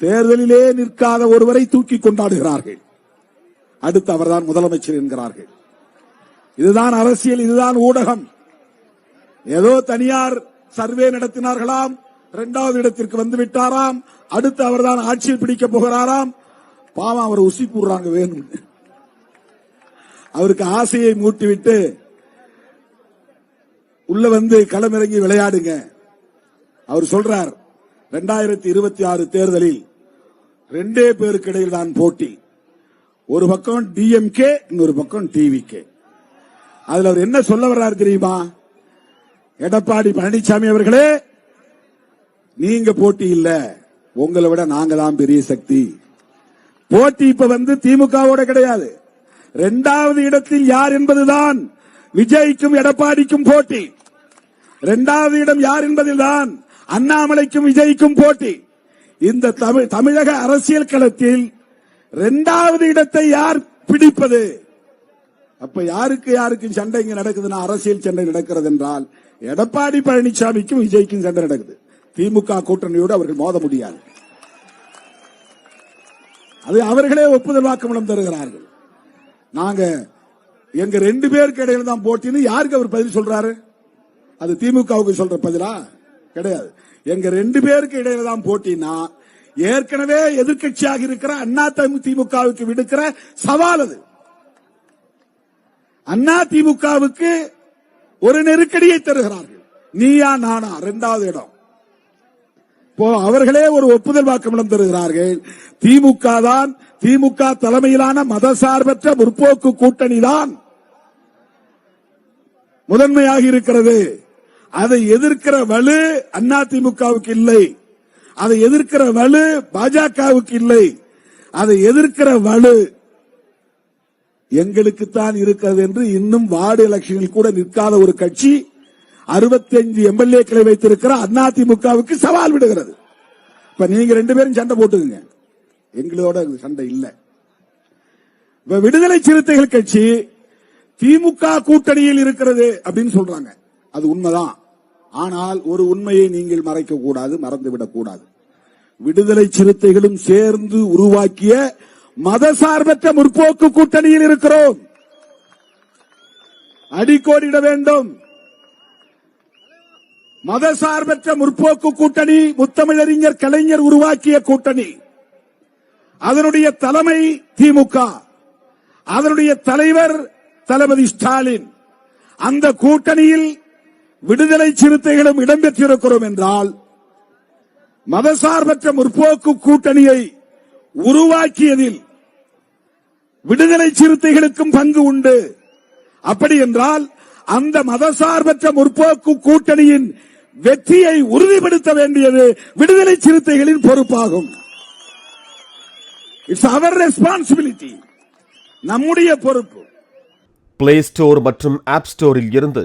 தேர்தலிலே நிற்காத ஒருவரை தூக்கி கொண்டாடுகிறார்கள். அடுத்து அவர்தான் முதலமைச்சர் என்கிறார்கள். இதுதான் அரசியல் இதுதான் ஊடகம். ஏதோ தனியார் சர்வே நடத்தினார்களாம் இரண்டாவது இடத்திற்கு வந்து விட்டாராம் அடுத்து அவர்தான் ஆட்சியில் பிடிக்க போகிறாராம். பாவம் அவர் உசி கூடுறாங்க வேணும். அவருக்கு ஆசையை மூட்டிவிட்டு உள்ள வந்து களமிறங்கி விளையாடுங்க. அவர் சொல்றார் ரெண்டாயிரத்தி இருபத்தி ஆறு தேர்தலில் ரெண்டே பேருக்கு இடையில் தான் போட்டி. ஒரு பக்கம் டிஎம்கே இன்னொரு பக்கம் டிவிகே அதுல அவர் என்ன சொல்ல வர்றாரு தெரியுமா? எடப்பாடி பழனிசாமி அவர்களே நீங்க போட்டி இல்ல. உங்களை விட நாங்க தான் பெரிய சக்தி. போட்டி இப்ப வந்து திமுகவோட கிடையாது. இரண்டாவது இடத்தில் யார் என்பதுதான். விஜய்க்கும் எடப்பாடிக்கும் போட்டி. இரண்டாவது இடம் யார் என்பதில்தான். அண்ணாமலைக்கும் விஜய்க்கும் போட்டி. இந்த தமிழ் தமிழக அரசியல் களத்தில் இரண்டாவது இடத்தை யார் பிடிப்பது? அப்ப யாருக்கு யாருக்கு சண்டை இங்க நடக்குதுன்னா அரசியல் சண்டை நடக்கிறது என்றால் எடப்பாடி பழனிசாமிக்கும் விஜய்க்கும் சண்டை நடக்குது. திமுக கூட்டணியோடு அவர்கள் மோத முடியாது. அது அவர்களே ஒப்புதல் வாக்குமூலம் தருகிறார்கள். நாங்க எங்க ரெண்டு பேருக்கு இடையில தான் போட்டின்னு யாருக்கு அவர் பதில் சொல்றாரு? அது திமுகவுக்கு சொல்ற பதிலா? கிடையாது. எங்க ரெண்டு பேருக்கு இடையில தான் போட்டினா ஏற்கனவே எதிர்கட்சியாக இருக்கிற அண்ணா திமுகவுக்கு விடுக்கிற சவால் அது. அண்ணா திமுகவுக்கு ஒரு நெருக்கடியை தருகிறார்கள். நீயா நானா? இரண்டாவது இடம். இப்போ அவர்களே ஒரு ஒப்புதல் வாக்குமூலம் தருகிறார்கள். திமுக தான் திமுக தலைமையிலான மதசார்பற்ற முற்போக்கு கூட்டணி தான் முதன்மையாக இருக்கிறது. அதை எதிர்க்கிற வலு அண்ணா திமுகவுக்கு இல்லை. அதை எதிர்க்கிற வலு பாஜகவுக்கு இல்லை. அதை எதிர்க்கிற வலு எங்களுக்குத்தான் இருக்கிறது என்று இன்னும் வார்டு எலெக்ஷனில் கூட நிற்காத ஒரு கட்சி 65 எம்எல்ஏக்களை வைத்திருக்கிற அதிமுகவுக்கு சவால் விடுகிறது. இப்ப நீங்க ரெண்டு பேரும் சண்டை போட்டுக்குங்க. எங்களோட சண்டை இல்லை. இப்ப விடுதலை சிறுத்தைகள் கட்சி திமுக கூட்டணியில் இருக்கிறது அப்படின்னு சொல்றாங்க. அது உண்மைதான். ஆனால் ஒரு உண்மையை நீங்கள் மறைக்க கூடாது மறந்துவிடக் கூடாது விடுதலை சிறுத்தைகளும் சேர்ந்து உருவாக்கிய மதசார்பற்ற முற்போக்கு கூட்டணியில் இருக்கிறோம். அடிக்கோடிட வேண்டும். மதசார்பற்ற முற்போக்கு கூட்டணி முத்தமிழறிஞர் கலைஞர் உருவாக்கிய கூட்டணி. அதனுடைய தலைமை திமுக. அதனுடைய தலைவர் தளபதி ஸ்டாலின். அந்த கூட்டணியில் விடுதலை சிறுத்தைகளும் இடம்பெற்றிருக்கிறோம் என்றால் மதசார்பற்ற முற்போக்கு கூட்டணியை உருவாக்கியதில் விடுதலை சிறுத்தைகளுக்கும் பங்கு உண்டு. அப்படி என்றால் அந்த மதசார்பற்ற முற்போக்கு கூட்டணியின் வெற்றியை உறுதிப்படுத்த வேண்டியது விடுதலை சிறுத்தைகளின் பொறுப்பாகும். இட்ஸ் அவர் ரெஸ்பான்சிபிலிட்டி நம்முடைய பொறுப்பு. பிளே ஸ்டோர் மற்றும் ஆப் ஸ்டோரில் இருந்து